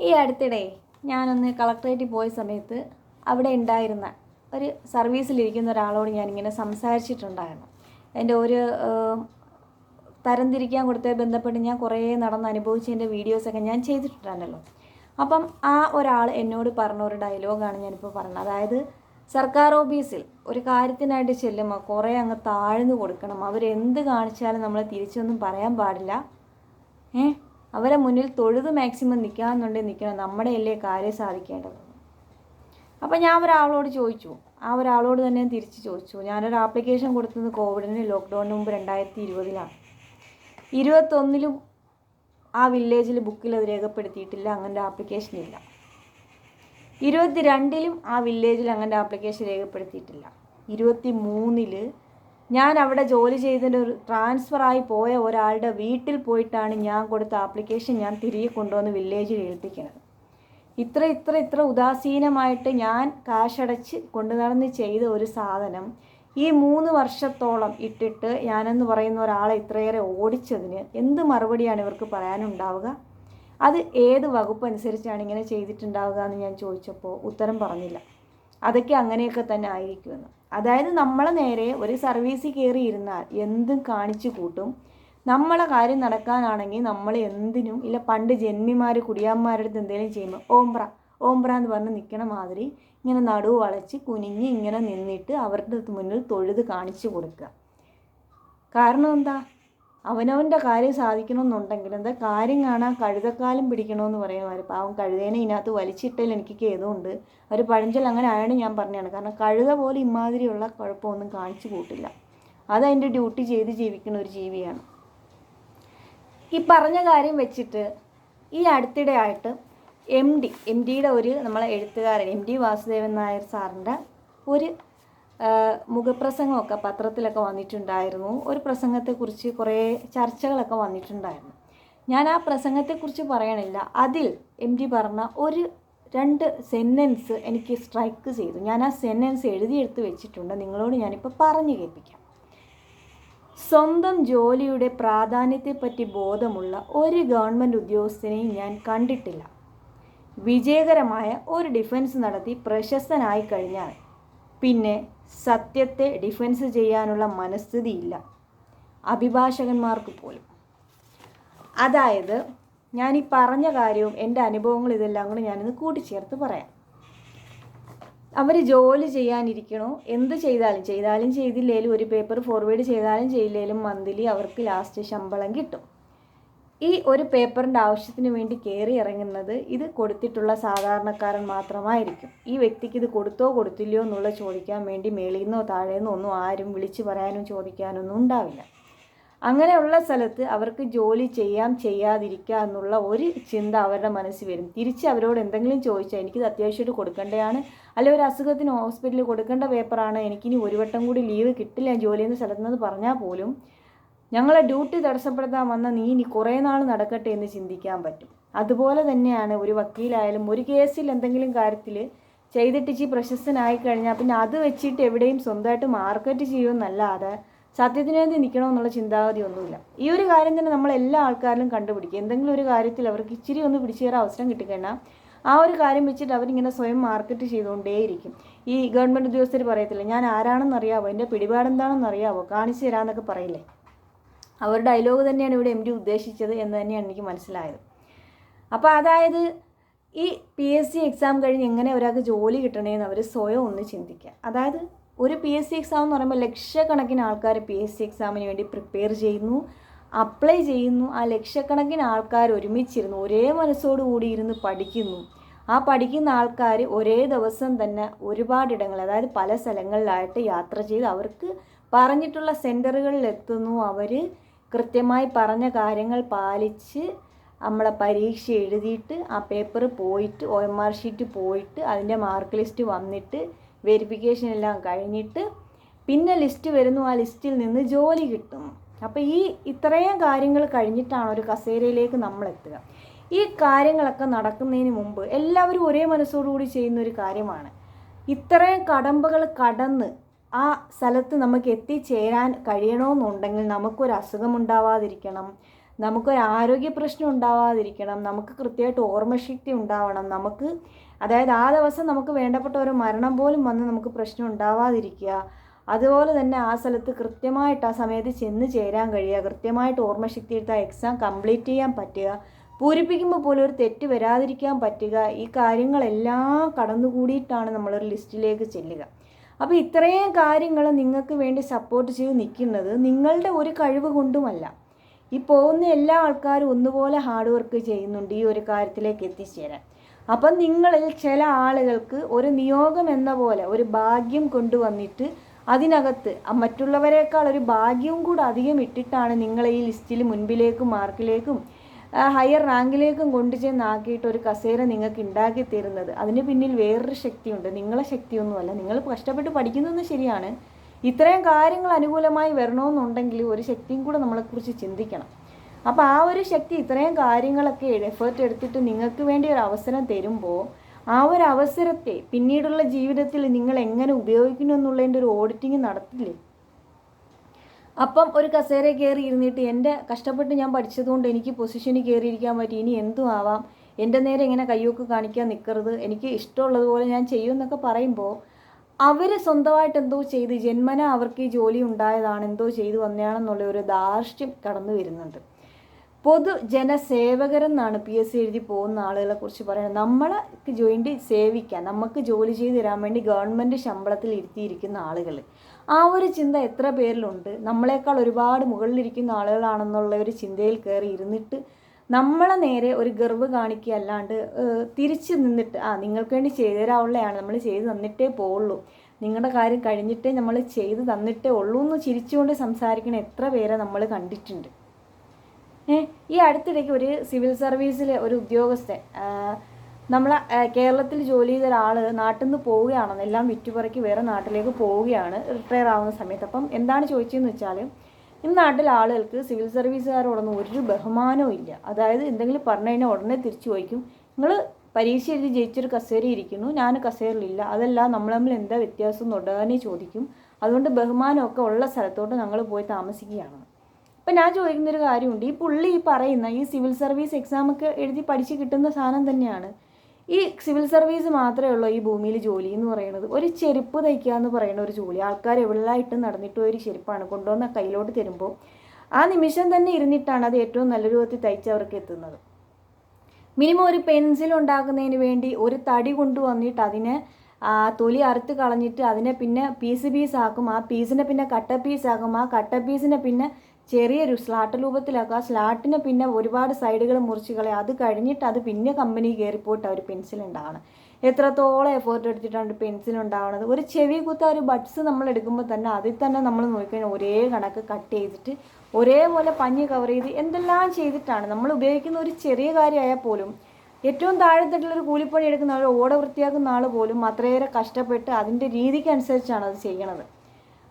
ഈ അടുത്തിടെ ഞാനൊന്ന് കളക്ട്രേറ്റിൽ പോയ സമയത്ത് അവിടെ ഉണ്ടായിരുന്ന ഒരു സർവീസിലിരിക്കുന്ന ഒരാളോട് ഞാനിങ്ങനെ സംസാരിച്ചിട്ടുണ്ടായിരുന്നു. എന്റെ ഒരു ഏഹ്, തരംതിരിക്കാൻ കൊടുത്ത ബന്ധപ്പെട്ട് ഞാൻ കുറേ നടന്ന് അനുഭവിച്ചതിന്റെ വീഡിയോസൊക്കെ ഞാൻ ചെയ്തിട്ടുണ്ടായിരുന്നല്ലോ. അപ്പം ആ ഒരാൾ എന്നോട് പറഞ്ഞ ഒരു ഡയലോഗാണ് ഞാനിപ്പോൾ പറഞ്ഞത്. അതായത് സർക്കാർ ഓഫീസിൽ ഒരു കാര്യത്തിനായിട്ട് ചെല്ലുമ്പോൾ കുറേ അങ്ങ് താഴ്ന്നു കൊടുക്കണം. അവരെന്ത് കാണിച്ചാലും നമ്മൾ തിരിച്ചൊന്നും പറയാൻ പാടില്ല. ഏ? അവരെ മുന്നിൽ തൊഴുത് മാക്സിമം നിൽക്കാമെന്നുണ്ടെങ്കിൽ നിൽക്കണം നമ്മുടെ അല്ലേ കാര്യം സാധിക്കേണ്ടത്. അപ്പം ഞാൻ ഒരാളോട് ചോദിച്ചു. ആ ഒരാളോട് തന്നെ തിരിച്ച് ചോദിച്ചു. ഞാനൊരു ആപ്ലിക്കേഷൻ കൊടുത്തത് കോവിഡിന് ലോക്ക്ഡൗണിന് മുമ്പ് രണ്ടായിരത്തി ഇരുപതിലാണ് ഇരുപത്തൊന്നിലും ആ വില്ലേജിൽ ബുക്കിൽ അത് രേഖപ്പെടുത്തിയിട്ടില്ല. അങ്ങനത്തെ ആപ്ലിക്കേഷൻ ഇല്ല. ഇരുപത്തി രണ്ടിലും ആ വില്ലേജിൽ അങ്ങനത്തെ ആപ്ലിക്കേഷൻ രേഖപ്പെടുത്തിയിട്ടില്ല. ഇരുപത്തി മൂന്നിൽ ഞാൻ അവിടെ ജോലി ചെയ്തതിന്റെ ഒരു ട്രാൻസ്ഫറായി പോയ ഒരാളുടെ വീട്ടിൽ പോയിട്ടാണ് ഞാൻ കൊടുത്ത ആപ്ലിക്കേഷൻ ഞാൻ തിരികെ കൊണ്ടുവന്ന് വില്ലേജിൽ ഏൽപ്പിക്കുന്നത്. ഇത്ര ഇത്ര ഇത്ര ഉദാസീനമായിട്ട് ഞാൻ കാശടച്ച് കൊണ്ടു നടന്ന് ചെയ്ത ഒരു സാധനം ഈ മൂന്ന് വർഷത്തോളം ഇട്ടിട്ട് ഞാനെന്ന് പറയുന്ന ഒരാളെ ഇത്രയേറെ ഓടിച്ചതിന് എന്ത് മറുപടിയാണ് ഇവർക്ക് പറയാനുണ്ടാവുക? അത് ഏത് വകുപ്പ് അനുസരിച്ചാണ് ഇങ്ങനെ ചെയ്തിട്ടുണ്ടാവുക എന്ന് ഞാൻ ചോദിച്ചപ്പോൾ ഉത്തരം പറഞ്ഞില്ല. അതൊക്കെ അങ്ങനെയൊക്കെ തന്നെ ആയിരിക്കുമെന്ന്. അതായത് നമ്മളെ നേരെ ഒരു സർവീസിൽ കയറി ഇരുന്നാൽ എന്തും കാണിച്ചു കൂട്ടും? നമ്മളെ കാര്യം നടക്കാനാണെങ്കിൽ നമ്മൾ എന്തിനും ഇല്ല പണ്ട് ജന്മിമാർ കുടിയാന്മാരുടെ അടുത്ത് എന്തെങ്കിലും ചെയ്യുമ്പോൾ ഓംബ്ര ഓംബ്ര എന്ന് പറഞ്ഞ് നിൽക്കണ മാതിരി ഇങ്ങനെ നടുവ് വളച്ച് കുനിഞ്ഞ് ഇങ്ങനെ നിന്നിട്ട് അവരുടെ മുന്നിൽ തൊഴുത് കാണിച്ചു കൊടുക്കുക. കാരണം എന്താ? അവനവന്റെ കാര്യം സാധിക്കണമെന്നുണ്ടെങ്കിൽ എന്താ കാര്യം കാണാൻ കഴുതക്കാലം പിടിക്കണമെന്ന് പറയുമാര് പാവം കഴുതേനെ ഇതിനകത്ത് വലിച്ചിട്ടതിൽ എനിക്ക് ഖേദമുണ്ട്. ഒരു പഴഞ്ചൽ അങ്ങനെ ആയാണ് ഞാൻ പറഞ്ഞതാണ്. കാരണം കഴുത പോലെ ഇമാതിരിയുള്ള കുഴപ്പമൊന്നും കാണിച്ചു കൂട്ടില്ല. അതതിന്റെ ഡ്യൂട്ടി ചെയ്ത് ജീവിക്കുന്ന ഒരു ജീവിയാണ്. ഈ പറഞ്ഞ കാര്യം വെച്ചിട്ട് ഈ അടുത്തിടെ ആയിട്ട് എം ഡി എം ഡിയുടെ ഒരു നമ്മളെ എഴുത്തുകാരൻ എം ഡി വാസുദേവൻ നായർ സാറിന്റെ ഒരു മുഖപ്രസംഗമൊക്കെ പത്രത്തിലൊക്കെ വന്നിട്ടുണ്ടായിരുന്നു. ഒരു പ്രസംഗത്തെക്കുറിച്ച് കുറേ ചർച്ചകളൊക്കെ വന്നിട്ടുണ്ടായിരുന്നു. ഞാൻ ആ പ്രസംഗത്തെക്കുറിച്ച് പറയണില്ല. അതിൽ എം ഡി പറഞ്ഞ ഒരു രണ്ട് സെന്റൻസ് എനിക്ക് സ്ട്രൈക്ക് ചെയ്തു. ഞാൻ ആ സെന്റൻസ് എഴുതിയെടുത്ത് വെച്ചിട്ടുണ്ട്. നിങ്ങളോട് ഞാനിപ്പോൾ പറഞ്ഞു കേൾപ്പിക്കാം. സ്വന്തം ജോലിയുടെ പ്രാധാന്യത്തെപ്പറ്റി ബോധമുള്ള ഒരു ഗവൺമെന്റ് ഉദ്യോഗസ്ഥനെയും ഞാൻ കണ്ടിട്ടില്ല. വിജയകരമായ ഒരു ഡിഫൻസ് നടത്തി പ്രശസ്തനായി കഴിഞ്ഞാൽ പിന്നെ സത്യത്തെ ഡിഫൻസ് ചെയ്യാനുള്ള മനസ്ഥിതിയില്ല. അഭിഭാഷകന്മാർക്ക് പോലും. അതായത് ഞാൻ ഈ പറഞ്ഞ കാര്യവും എന്റെ അനുഭവങ്ങൾ ഇതെല്ലാം കൂടെ ഞാനിന്ന് കൂട്ടിച്ചേർത്ത് പറയാം. അവർ ജോലി ചെയ്യാനിരിക്കണോ? എന്ത് ചെയ്താലും ചെയ്താലും ചെയ്തില്ലേലും ഒരു പേപ്പർ ഫോർവേഡ് ചെയ്താലും ചെയ്തില്ലേലും മന്ത്ലി അവർക്ക് ലാസ്റ്റ് ശമ്പളം കിട്ടും. ഈ ഒരു പേപ്പറിന്റെ ആവശ്യത്തിന് വേണ്ടി കയറി ഇറങ്ങുന്നത് ഇത് കൊടുത്തിട്ടുള്ള സാധാരണക്കാരൻ മാത്രമായിരിക്കും. ഈ വ്യക്തിക്ക് ഇത് കൊടുത്തോ കൊടുത്തില്ലയോ എന്നുള്ള ചോദിക്കാൻ വേണ്ടി മേളിൽ നിന്നോ താഴേന്നോ ഒന്നും ആരും വിളിച്ചു പറയാനും ചോദിക്കാനൊന്നും ഉണ്ടാവില്ല. അങ്ങനെയുള്ള സ്ഥലത്ത് അവർക്ക് ജോലി ചെയ്യാം ചെയ്യാതിരിക്കുക എന്നുള്ള ഒരു ചിന്ത അവരുടെ മനസ്സിൽ വരും. തിരിച്ച് അവരോട് എന്തെങ്കിലും ചോദിച്ചാൽ എനിക്കിത് അത്യാവശ്യമായിട്ട് കൊടുക്കേണ്ടതാണ് അല്ലെ ഒരു അസുഖത്തിന് ഹോസ്പിറ്റലിൽ കൊടുക്കേണ്ട പേപ്പറാണ് എനിക്കിനി ഒരു വട്ടം കൂടി ലീവ് കിട്ടില്ല ജോലി എന്ന സ്ഥലത്ത് നിന്ന് പറഞ്ഞാൽ പോലും ഞങ്ങളെ ഡ്യൂട്ടി തടസ്സപ്പെടുത്താൻ വന്ന നീ ഇനി കുറേ നാൾ നടക്കട്ടെ എന്ന് ചിന്തിക്കാൻ പറ്റും. അതുപോലെ തന്നെയാണ് ഒരു വക്കീലായാലും ഒരു കേസിൽ എന്തെങ്കിലും കാര്യത്തിൽ ചെയ്തിട്ടിച്ച് പ്രശസ്തനായി കഴിഞ്ഞാൽ പിന്നെ അത് വെച്ചിട്ട് എവിടെയും സ്വന്തമായിട്ട് മാർക്കറ്റ് ചെയ്യുമെന്നല്ലാതെ സത്യത്തിന് വേണ്ടി നിൽക്കണമെന്നുള്ള ചിന്താഗതി ഒന്നുമില്ല ഈ ഒരു കാര്യം തന്നെ നമ്മൾ എല്ലാ ആൾക്കാരിലും കണ്ടുപിടിക്കും. എന്തെങ്കിലും ഒരു കാര്യത്തിൽ അവർക്ക് ഇച്ചിരി ഒന്ന് പിടിച്ചു കയറാൻ അവസരം കിട്ടിക്കഴിഞ്ഞാൽ ആ ഒരു കാര്യം വെച്ചിട്ട് അവരിങ്ങനെ സ്വയം മാർക്കറ്റ് ചെയ്തുകൊണ്ടേയിരിക്കും. ഈ ഗവൺമെന്റ് ഉദ്യോഗസ്ഥർ പറയത്തില്ല ഞാൻ ആരാണെന്നറിയാവോ? എന്റെ പിടിപാടെന്താണെന്ന് അറിയാവോ കാണിച്ചു തരാമെന്നൊക്കെ പറയില്ലേ? അവർ ഡയലോഗ് തന്നെയാണ് ഇവിടെ എം ഡി ഉദ്ദേശിച്ചത് എന്ന് തന്നെയാണ് എനിക്ക് മനസ്സിലായത്. അപ്പോൾ അതായത് ഈ പി എസ് സി എക്സാം കഴിഞ്ഞ് എങ്ങനെ ഒരാൾക്ക് ജോലി കിട്ടണേന്ന് അവർ സ്വയം ഒന്ന് ചിന്തിക്കുക. അതായത് ഒരു പി എസ് സി എക്സാം എന്ന് പറയുമ്പോൾ ലക്ഷക്കണക്കിന് ആൾക്കാർ പി എസ് സി എക്സാമിന് വേണ്ടി പ്രിപ്പയർ ചെയ്യുന്നു അപ്ലൈ ചെയ്യുന്നു. ആ ലക്ഷക്കണക്കിന് ആൾക്കാർ ഒരുമിച്ചിരുന്നു ഒരേ മനസ്സോടു കൂടി ഇരുന്ന് പഠിക്കുന്നു. ആ പഠിക്കുന്ന ആൾക്കാർ ഒരേ ദിവസം തന്നെ ഒരുപാടിടങ്ങൾ അതായത് പല സ്ഥലങ്ങളിലായിട്ട് യാത്ര ചെയ്ത് അവർക്ക് പറഞ്ഞിട്ടുള്ള സെന്ററുകളിൽ എത്തുന്നു അവർ കൃത്യമായി പറഞ്ഞ കാര്യങ്ങൾ പാലിച്ച് നമ്മളെ പരീക്ഷ എഴുതിയിട്ട് ആ പേപ്പർ പോയിട്ട് ഒ എം ആർ ഷീറ്റ് പോയിട്ട് അതിന്റെ മാർക്ക് ലിസ്റ്റ് വന്നിട്ട് വെരിഫിക്കേഷൻ എല്ലാം കഴിഞ്ഞിട്ട് പിന്നെ ലിസ്റ്റ് വരുന്നു. ആ ലിസ്റ്റിൽ നിന്ന് ജോലി കിട്ടും. അപ്പോൾ ഈ ഇത്രയും കാര്യങ്ങൾ കഴിഞ്ഞിട്ടാണ് ഒരു കസേരയിലേക്ക് നമ്മൾ എത്തുക ഈ കാര്യങ്ങളൊക്കെ നടക്കുന്നതിന് മുമ്പ് എല്ലാവരും ഒരേ മനസ്സോടുകൂടി ചെയ്യുന്ന ഒരു കാര്യമാണ്. ഇത്രയും കടമ്പകൾ കടന്ന് ആ സ്ഥലത്ത് നമുക്ക് എത്തിച്ചേരാൻ കഴിയണമെന്നുണ്ടെങ്കിൽ നമുക്കൊരു അസുഖമുണ്ടാവാതിരിക്കണം നമുക്കൊരു ആരോഗ്യ പ്രശ്നം ഉണ്ടാവാതിരിക്കണം. നമുക്ക് കൃത്യമായിട്ട് ഓർമ്മശക്തി ഉണ്ടാവണം. നമുക്ക് അതായത് ആ ദിവസം നമുക്ക് വേണ്ടപ്പെട്ട ഒരു മരണം പോലും വന്ന് നമുക്ക് പ്രശ്നം ഉണ്ടാവാതിരിക്കുക. അതുപോലെ തന്നെ ആ സ്ഥലത്ത് കൃത്യമായിട്ട് ആ സമയത്ത് ചെന്ന് ചേരാൻ കഴിയുക. കൃത്യമായിട്ട് ഓർമ്മശക്തി എടുത്ത് ആ എക്സാം കംപ്ലീറ്റ് ചെയ്യാൻ പറ്റുക. പൂരിപ്പിക്കുമ്പോൾ പോലും ഒരു തെറ്റ് വരാതിരിക്കാൻ പറ്റുക. ഈ കാര്യങ്ങളെല്ലാം കടന്നുകൂടിയിട്ടാണ് നമ്മളൊരു ലിസ്റ്റിലേക്ക് ചെല്ലുക. അപ്പോൾ ഇത്രയും കാര്യങ്ങൾ നിങ്ങൾക്ക് വേണ്ടി സപ്പോർട്ട് ചെയ്ത് നിൽക്കുന്നത് നിങ്ങളുടെ ഒരു കഴിവ് കൊണ്ടുമല്ല. ഈ പോകുന്ന എല്ലാ ആൾക്കാരും ഒന്നുപോലെ ഹാർഡ് വർക്ക് ചെയ്യുന്നുണ്ട് ഈ ഒരു കാര്യത്തിലേക്ക് എത്തിച്ചേരാൻ. അപ്പം നിങ്ങളിൽ ചില ആളുകൾക്ക് ഒരു നിയോഗം എന്ന പോലെ ഒരു ഭാഗ്യം കൊണ്ടുവന്നിട്ട് അതിനകത്ത് മറ്റുള്ളവരെക്കാൾ ഒരു ഭാഗ്യവും കൂടെ അധികം ഇട്ടിട്ടാണ് നിങ്ങളെ ഈ ലിസ്റ്റിൽ മുൻപിലേക്കും മാർക്കിലേക്കും ഹയർ റാങ്കിലേക്കും കൊണ്ടുചെന്നാക്കിയിട്ട് ഒരു കസേര നിങ്ങൾക്ക് ഉണ്ടാക്കി തരുന്നത്. അതിന് പിന്നിൽ വേറൊരു ശക്തിയുണ്ട്. നിങ്ങളെ ശക്തിയൊന്നുമല്ല. നിങ്ങൾ കഷ്ടപ്പെട്ട് പഠിക്കുന്നതെന്ന് ശരിയാണ്. ഇത്രയും കാര്യങ്ങൾ അനുകൂലമായി വരണമെന്നുണ്ടെങ്കിൽ ഒരു ശക്തിയും കൂടെ നമ്മളെക്കുറിച്ച് ചിന്തിക്കണം. അപ്പോൾ ആ ഒരു ശക്തി ഇത്രയും കാര്യങ്ങളൊക്കെ എഫേർട്ട് എടുത്തിട്ട് നിങ്ങൾക്ക് വേണ്ടി ഒരു അവസരം തരുമ്പോൾ ആ ഒരു അവസരത്തെ പിന്നീടുള്ള ജീവിതത്തിൽ നിങ്ങൾ എങ്ങനെ ഉപയോഗിക്കുന്നു എന്നുള്ളതിന്റെ ഒരു ഓഡിറ്റിംഗ് നടത്തില്ലേ? അപ്പം ഒരു കസേര കയറി ഇരുന്നിട്ട് എന്റെ കഷ്ടപ്പെട്ട് ഞാൻ പഠിച്ചതുകൊണ്ട് എനിക്ക് പൊസിഷനിൽ കയറിയിരിക്കാൻ പറ്റി. ഇനി എന്തും ആവാം. എന്റെ നേരെ ഇങ്ങനെ കയ്യൊക്കെ കാണിക്കാൻ നിൽക്കരുത് എനിക്ക് ഇഷ്ടമുള്ളതുപോലെ ഞാൻ ചെയ്യും എന്നൊക്കെ പറയുമ്പോൾ അവർ സ്വന്തമായിട്ട് എന്തോ ചെയ്ത് ജന്മന അവർക്ക് ഈ ജോലി ഉണ്ടായതാണ് എന്തോ ചെയ്തു വന്നതാണെന്നുള്ള ഒരു ധാർഷ്ട്യം കടന്നു വരുന്നുണ്ട്. പൊതു ജനസേവകരെന്നാണ് പി എസ് സി എഴുതി പോകുന്ന ആളുകളെ കുറിച്ച് പറയുന്നത്. നമ്മളെ വേണ്ടി സേവിക്കാൻ നമുക്ക് ജോലി ചെയ്ത് തരാൻ വേണ്ടി ഗവൺമെന്റ് ശമ്പളത്തിൽ ഇരുത്തിയിരിക്കുന്ന ആളുകൾ ആ ഒരു ചിന്ത എത്ര പേരിലുണ്ട്? നമ്മളെക്കാൾ ഒരുപാട് മുകളിലിരിക്കുന്ന ആളുകളാണെന്നുള്ള ഒരു ചിന്തയിൽ കയറി ഇരുന്നിട്ട് നമ്മളെ നേരെ ഒരു ഗർവ് കാണിക്കുക അല്ലാണ്ട് തിരിച്ച് നിന്നിട്ട് ആ നിങ്ങൾക്ക് വേണ്ടി ചെയ്തു തരാവുള്ളതാണ് നമ്മൾ ചെയ്ത് തന്നിട്ടേ പോവുള്ളൂ. നിങ്ങളുടെ കാര്യം കഴിഞ്ഞിട്ടേ നമ്മൾ ചെയ്ത് തന്നിട്ടേ ഉള്ളൂ എന്ന് ചിരിച്ചുകൊണ്ട് സംസാരിക്കണ എത്ര പേരെ നമ്മൾ കണ്ടിട്ടുണ്ട്. ഈ അടുത്തിടയ്ക്ക് ഒരു സിവിൽ സർവീസിലെ ഒരു ഉദ്യോഗസ്ഥൻ നമ്മൾ കേരളത്തിൽ ജോലി ചെയ്ത ഒരാൾ നാട്ടിൽ നിന്ന് പോവുകയാണെന്ന് എല്ലാം വിറ്റുപറക്കി വേറെ നാട്ടിലേക്ക് പോവുകയാണ് റിട്ടയർ ആവുന്ന സമയത്ത്. അപ്പം എന്താണ് ചോദിച്ചതെന്ന് വെച്ചാൽ ഈ നാട്ടിലെ ആളുകൾക്ക് സിവിൽ സർവീസുകാരോടൊന്നും ഒരു ബഹുമാനവും ഇല്ല. അതായത് എന്തെങ്കിലും പറഞ്ഞു കഴിഞ്ഞാൽ ഉടനെ തിരിച്ചു ചോദിക്കും. നിങ്ങൾ പരീക്ഷ എഴുതി ജയിച്ചൊരു കസേരി ഇരിക്കുന്നു ഞാൻ കസേരയിലില്ല. അതല്ല നമ്മൾ തമ്മിൽ എന്താ വ്യത്യാസം എന്ന് ഉടനെ ചോദിക്കും. അതുകൊണ്ട് ബഹുമാനമൊക്കെ ഉള്ള സ്ഥലത്തോട്ട് ഞങ്ങൾ പോയി താമസിക്കുകയാണ്. അപ്പം ഞാൻ ചോദിക്കുന്നൊരു കാര്യമുണ്ട്. ഈ പുള്ളി ഈ പറയുന്ന ഈ സിവിൽ സർവീസ് എക്സാമൊക്കെ എഴുതി പഠിച്ച് കിട്ടുന്ന സാധനം തന്നെയാണ്. ഈ സിവിൽ സർവീസ് മാത്രമേ ഉള്ളൂ ഈ ഭൂമിയിൽ ജോലി എന്ന് പറയുന്നത്. ഒരു ചെരുപ്പ് തയ്ക്കുക എന്ന് പറയുന്ന ഒരു ജോലി. ആൾക്കാർ എവിടെയായിട്ട് നടന്നിട്ട് ഒരു ചെരുപ്പാണ്. കൊണ്ടുവന്ന കയ്യിലോട്ട് തരുമ്പോൾ ആ നിമിഷം തന്നെ ഇരുന്നിട്ടാണ് അത് ഏറ്റവും നല്ല രൂപത്തിൽ തയ്ച്ച് അവർക്ക് എത്തുന്നത്. മിനിമം ഒരു പെൻസിൽ ഉണ്ടാക്കുന്നതിന് വേണ്ടി ഒരു തടി കൊണ്ടുവന്നിട്ട് അതിനെ തൊലി അറുത്ത് കളഞ്ഞിട്ട് അതിനെ പിന്നെ പീസ് പീസ് ആക്കും ആ പീസിനെ പിന്നെ കട്ട പീസ് ആക്കും ആ കട്ട പീസിനെ പിന്നെ ചെറിയൊരു സ്ലാട്ട് രൂപത്തിലാക്കുക സ്ലാട്ടിനെ പിന്നെ ഒരുപാട് സൈഡുകൾ മുറിച്ച് കളയുക. അത് കഴിഞ്ഞിട്ട് അത് പിന്നെ കമ്പനി കയറിപ്പോയിട്ട് ഒരു പെൻസിൽ ഉണ്ടാവണം. എത്രത്തോളം എഫേർട്ട് എടുത്തിട്ടാണ് പെൻസിൽ ഉണ്ടാവുന്നത് ഒരു ചെവി കുത്ത ഒരു ബഡ്സ് നമ്മൾ എടുക്കുമ്പോൾ തന്നെ അതിൽ തന്നെ നമ്മൾ നോക്കിക്കഴിഞ്ഞാൽ ഒരേ കണക്ക് കട്ട് ചെയ്തിട്ട് ഒരേപോലെ പഞ്ഞ് കവർ ചെയ്ത് എന്തെല്ലാം ചെയ്തിട്ടാണ്. നമ്മൾ ഉപയോഗിക്കുന്ന ഒരു ചെറിയ കാര്യമായാൽ പോലും ഏറ്റവും താഴെത്തട്ടിലൊരു കൂലിപ്പണി എടുക്കുന്ന ആൾ ഓട വൃത്തിയാക്കുന്ന ആൾ പോലും അത്രയേറെ കഷ്ടപ്പെട്ട് അതിന്റെ രീതിക്കനുസരിച്ചാണ് അത് ചെയ്യണത്.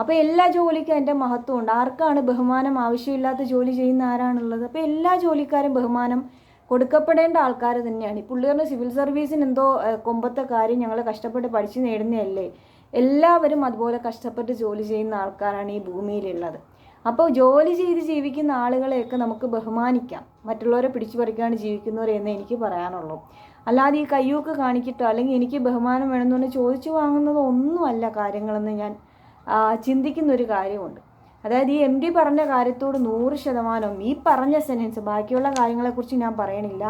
അപ്പോൾ എല്ലാ ജോലിക്കും അതിന്റെ മഹത്വമുണ്ട്. ആർക്കാണ് ബഹുമാനം ആവശ്യമില്ലാത്ത ജോലി ചെയ്യുന്ന ആരാണുള്ളത്? അപ്പോൾ എല്ലാ ജോലിക്കാരും ബഹുമാനം കൊടുക്കപ്പെടേണ്ട ആൾക്കാർ തന്നെയാണ്. ഈ സിവിൽ സർവീസിന് എന്തോ കൊമ്പത്തെ കാര്യം ഞങ്ങൾ കഷ്ടപ്പെട്ട് പഠിച്ചു നേടുന്നതല്ലേ? എല്ലാവരും അതുപോലെ കഷ്ടപ്പെട്ട് ജോലി ചെയ്യുന്ന ആൾക്കാരാണ് ഈ ഭൂമിയിലുള്ളത്. അപ്പോൾ ജോലി ചെയ്ത് ജീവിക്കുന്ന ആളുകളെയൊക്കെ നമുക്ക് ബഹുമാനിക്കാം. മറ്റുള്ളവരെ പിടിച്ചു പറിക്കാണ് ജീവിക്കുന്നവരെ എന്ന് എനിക്ക് പറയാനുള്ളൂ. അല്ലാതെ ഈ കയ്യൂക്ക് കാണിക്കിട്ടോ അല്ലെങ്കിൽ എനിക്ക് ബഹുമാനം വേണമെന്ന് പറഞ്ഞ് ചോദിച്ചു വാങ്ങുന്നത് ഒന്നുമല്ല കാര്യങ്ങളെന്ന് ഞാൻ ചിന്തിക്കുന്ന ഒരു കാര്യമുണ്ട്. അതായത് ഈ എം ഡി പറഞ്ഞ കാര്യത്തോട് നൂറ് ശതമാനവും ഈ പറഞ്ഞ സെന്റൻസ് ബാക്കിയുള്ള കാര്യങ്ങളെക്കുറിച്ച് ഞാൻ പറയണില്ല.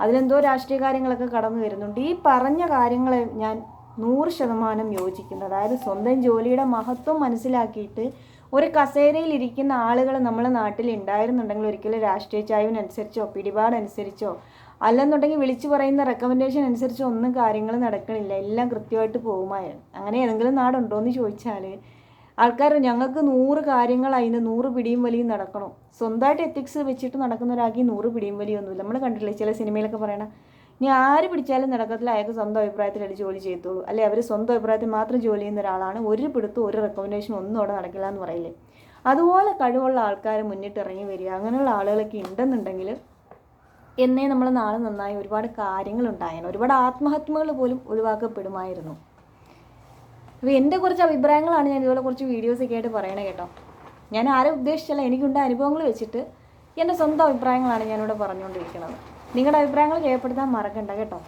അതിലെന്തോ രാഷ്ട്രീയ കാര്യങ്ങളൊക്കെ കടന്നു വരുന്നുണ്ട്. ഈ പറഞ്ഞ കാര്യങ്ങളെ ഞാൻ നൂറ് ശതമാനം യോജിക്കുന്നു. അതായത് സ്വന്തം ജോലിയുടെ മഹത്വം മനസ്സിലാക്കിയിട്ട് ഒരു കസേരയിൽ ഇരിക്കുന്ന ആളുകൾ നമ്മുടെ നാട്ടിൽ ഉണ്ടായിരുന്നുണ്ടെങ്കിൽ ഒരിക്കലും രാഷ്ട്രീയ ചായവിനനുസരിച്ചോ പിടിപാടനുസരിച്ചോ അല്ലെന്നുണ്ടെങ്കിൽ വിളിച്ചു പറയുന്ന റെക്കമെൻഡേഷൻ അനുസരിച്ച് ഒന്നും കാര്യങ്ങൾ നടക്കണില്ല. എല്ലാം കൃത്യമായിട്ട് പോകുമായിരുന്നു. അങ്ങനെ ഏതെങ്കിലും നാടുണ്ടോ എന്ന് ചോദിച്ചാൽ ആൾക്കാർ ഞങ്ങൾക്ക് നൂറ് കാര്യങ്ങൾ അതിന് നൂറ് പിടിയും വലിയും നടക്കണം. സ്വന്തമായിട്ട് എത്തിക്സ് വെച്ചിട്ട് നടക്കുന്ന ഒരാൾക്ക് നൂറ് പിടിയും വലിയൊന്നുമില്ല നമ്മൾ കണ്ടിട്ടില്ലേ ചില സിനിമയിലൊക്കെ പറയണം ഇനി ആര് പിടിച്ചാലും നടക്കത്തില്ല. അയാൾക്ക് സ്വന്തം അഭിപ്രായത്തിൽ ജോലി ചെയ്തോളൂ അല്ലെ അവർ സ്വന്തം അഭിപ്രായത്തിൽ മാത്രം ജോലി ചെയ്യുന്ന ഒരാളാണ്. ഒരു പിടുത്തും ഒരു റെക്കമെൻഡേഷൻ ഒന്നും അവിടെ നടക്കില്ല എന്ന് പറയില്ലേ? അതുപോലെ കഴിവുള്ള ആൾക്കാർ മുന്നിട്ട് ഇറങ്ങി വരിക അങ്ങനെയുള്ള ആളുകളൊക്കെ ഉണ്ടെന്നുണ്ടെങ്കിൽ എന്നേ നമ്മൾ നാളെ നന്നായി ഒരുപാട് കാര്യങ്ങൾ കാര്യങ്ങളുണ്ടായാണ് ഒരുപാട് ആത്മഹത്യകൾ പോലും ഒഴിവാക്കപ്പെടുമായിരുന്നു. അപ്പോൾ എന്റെ കുറച്ച് അഭിപ്രായങ്ങളാണ് ഞാൻ ഇതുപോലെ കുറച്ച് വീഡിയോസൊക്കെ ആയിട്ട് പറയണേ കേട്ടോ. ഞാൻ ആരെ ഉദ്ദേശിച്ചല്ല എനിക്കുണ്ട അനുഭവങ്ങൾ വെച്ചിട്ട് എന്റെ സ്വന്തം അഭിപ്രായങ്ങളാണ് ഞാനിവിടെ പറഞ്ഞുകൊണ്ടിരിക്കുന്നത്. നിങ്ങളുടെ അഭിപ്രായങ്ങൾ രേഖപ്പെടുത്താൻ മറക്കണ്ട കേട്ടോ.